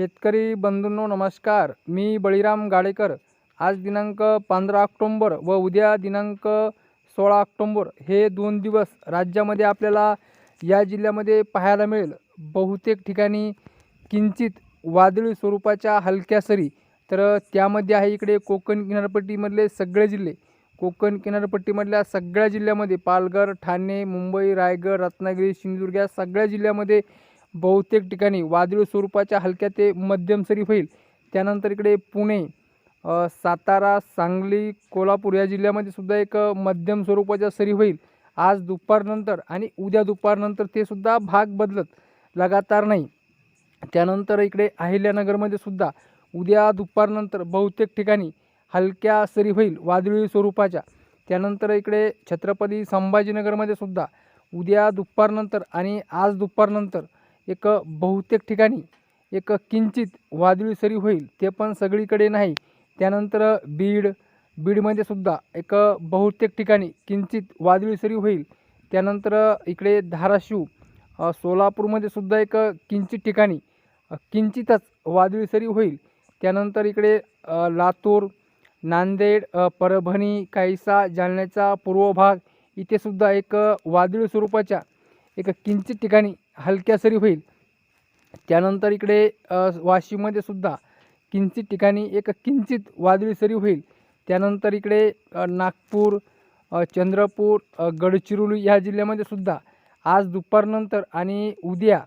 शेतकरी बंधूंनो नमस्कार. मी बळीराम गाडेकर. आज दिनांक पंधरा ऑक्टोंबर व उद्या दिनांक सोळा ऑक्टोंबर हे दोन दिवस राज्यामध्ये आपल्याला या जिल्ह्यामध्ये पाहायला मिळेल. बहुतेक ठिकाणी किंचित वादळी स्वरूपाच्या हलक्या सरी तर त्यामध्ये आहे इकडे कोकण किनारपट्टीमधले सगळे जिल्हे. कोकण किनारपट्टीमधल्या सगळ्या जिल्ह्यामध्ये पालघर ठाणे मुंबई रायगड रत्नागिरी सिंधुदुर्ग या सगळ्या जिल्ह्यामध्ये बहुतेक ठिकाणी वादळी स्वरूपाच्या हलक्या ते मध्यम सरी होईल. त्यानंतर इकडे पुणे सातारा सांगली कोल्हापूर या जिल्ह्यामध्ये सुद्धा एक मध्यम स्वरूपाच्या सरी होईल. आज दुपारनंतर आणि उद्या दुपारनंतर ते सुद्धा भाग बदलत लगातार नाही. त्यानंतर इकडे अहिल्यानगरमध्ये सुद्धा उद्या दुपारनंतर बहुतेक ठिकाणी हलक्या सरी होईल वादळी स्वरूपाच्या. त्यानंतर इकडे छत्रपती संभाजीनगरमध्ये सुद्धा उद्या दुपारनंतर आणि आज दुपारनंतर एक बहुतेक ठिकाणी एक किंचित वादळी सरी होईल ते पण सगळीकडे नाही. त्यानंतर बीड बीडमध्ये सुद्धा एक बहुतेक ठिकाणी किंचित वादळी सरी होईल. त्यानंतर इकडे धाराशिव सोलापूरमध्ये सुद्धा एक किंचित ठिकाणी किंचितच वादळी सरी होईल. त्यानंतर इकडे लातूर नांदेड परभणी काहीसा जालन्याचा पूर्व भाग इथे सुद्धा एक वादळी स्वरूपाच्या एक किंचित ठिकाणी हलक्या सरी होईल. त्यानंतर इकडे वाशिममध्ये सुद्धा किंचित ठिकाणी एक किंचित वादळी सरी होईल. त्यानंतर इकडे नागपूर चंद्रपूर गडचिरोली या जिल्ह्यामध्ये सुद्धा आज दुपारनंतर आणि उद्या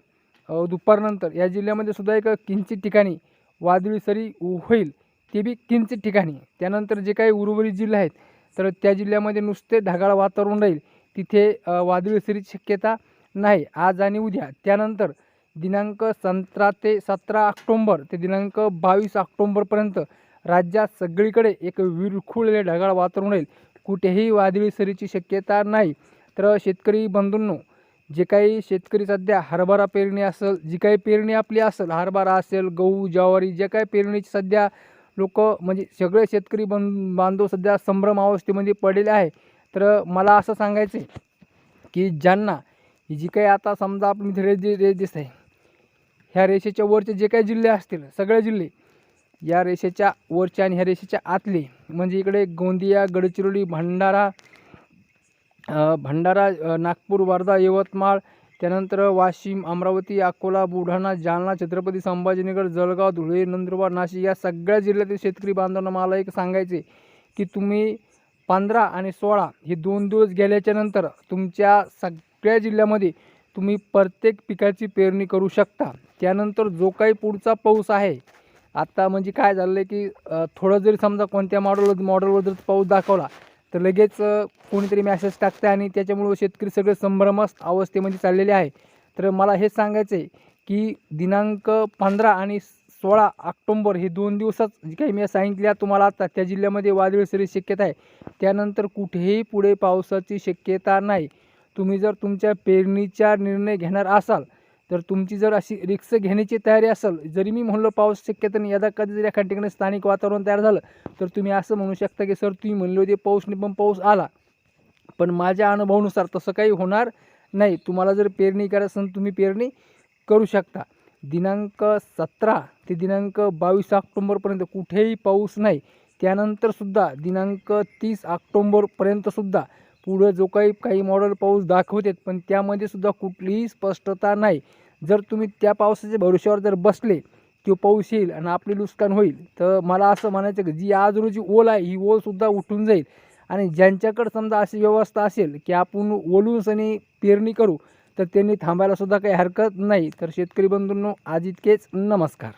दुपारनंतर या जिल्ह्यामध्ये सुद्धा एक किंचित ठिकाणी वादळी सरी होईल. ते बी किंचित ठिकाणी. त्यानंतर जे काही उर्वरित जिल्हे आहेत तर त्या जिल्ह्यामध्ये नुसते ढगाळ वातावरण राहील. तिथे वादळी सरीची शक्यता नाही आज आणि उद्या. त्यानंतर दिनांक सतरा ते सतरा ऑक्टोंबर ते दिनांक बावीस ऑक्टोंबरपर्यंत राज्यात सगळीकडे एक विरखुळले ढगाळ वातावरण राहील. कुठेही वादळी सरीची शक्यता नाही. तर शेतकरी बंधूंनो जे काही शेतकरी सध्या हरभरा पेरणी असेल जी काही पेरणी आपली असेल हरभरा असेल गहू ज्वारी जे काही पेरणीची सध्या लोक म्हणजे सगळे शेतकरी बं बांधव सध्या संभ्रम अवस्थेमध्ये पडलेले आहे. तर मला असं सांगायचं की ज्यांना ही जी काही आता समजा आपण इथे रेज रेज दिसत आहे ह्या रेषेच्या वरचे जे काही जिल्हे असतील सगळे जिल्हे या रेषेच्या वरच्या आणि ह्या रेषेच्या आतले म्हणजे इकडे गोंदिया गडचिरोली भंडारा भंडारा नागपूर वर्धा यवतमाळ त्यानंतर वाशिम अमरावती अकोला बुलढाणा जालना छत्रपती संभाजीनगर जळगाव धुळे नंदुरबार नाशिक या सगळ्या जिल्ह्यातील शेतकरी बांधवांना मला एक सांगायचे की तुम्ही पंधरा आणि सोळा हे दोन दिवस गेल्याच्यानंतर तुमच्या सग सगळ्या जिल्ह्यामध्ये तुम्ही प्रत्येक पिकाची पेरणी करू शकता. त्यानंतर जो काही पुढचा पाऊस आहे आत्ता म्हणजे काय झालं आहे की थोडं जरी समजा कोणत्या मॉडल मॉडेलवर जर पाऊस दाखवला तर लगेच कोणीतरी मॅसेज टाकतं आणि त्याच्यामुळं शेतकरी सगळे संभ्रमस्त अवस्थेमध्ये चाललेले आहे. तर मला हे सांगायचं आहे की दिनांक पंधरा आणि सोळा ऑक्टोंबर हे दोन दिवसात जे काही मी सांगितल्या तुम्हाला आता त्या जिल्ह्यामध्ये वादळी सरी शक्यता आहे. त्यानंतर कुठेही पुढे पावसाची शक्यता नाही. तुम्ही जर तुमच्या पेरणीचा निर्णय घेणार असाल तर तुमची जर अशी रिक्स घेण्याची तयारी असेल जरी मी म्हणलो पाऊस शक्यता नाही यदा कधी जरी एखाद्या ठिकाणी स्थानिक वातावरण तयार झालं तर तुम्ही असं म्हणू शकता की सर तुम्ही म्हणले होते पाऊस नाही पण पाऊस आला. पण माझ्या अनुभवानुसार तसं काही होणार नाही. तुम्हाला जर पेरणी करायचं असेल तुम्ही पेरणी करू शकता. दिनांक सतरा ते दिनांक बावीस ऑक्टोंबरपर्यंत कुठेही पाऊस नाही. त्यानंतरसुद्धा दिनांक तीस ऑक्टोंबरपर्यंतसुद्धा पुढं जो काही काही मॉडेल पाऊस दाखवतात पण त्यामध्ये सुद्धा कुठलीही स्पष्टता नाही. जर तुम्ही त्या पावसाच्या भरोश्यावर जर बसले किंवा पाऊस येईल आणि आपले नुकसान होईल. तर मला असं म्हणायचं की जी आज रोजी ओल आहे ही ओलसुद्धा उठून जाईल. आणि ज्यांच्याकडे समजा अशी व्यवस्था असेल की आपण ओलून सनी पेरणी करू तर त्यांनी थांबायलासुद्धा काही हरकत नाही. तर शेतकरी बंधूंनो आज इतकेच. नमस्कार.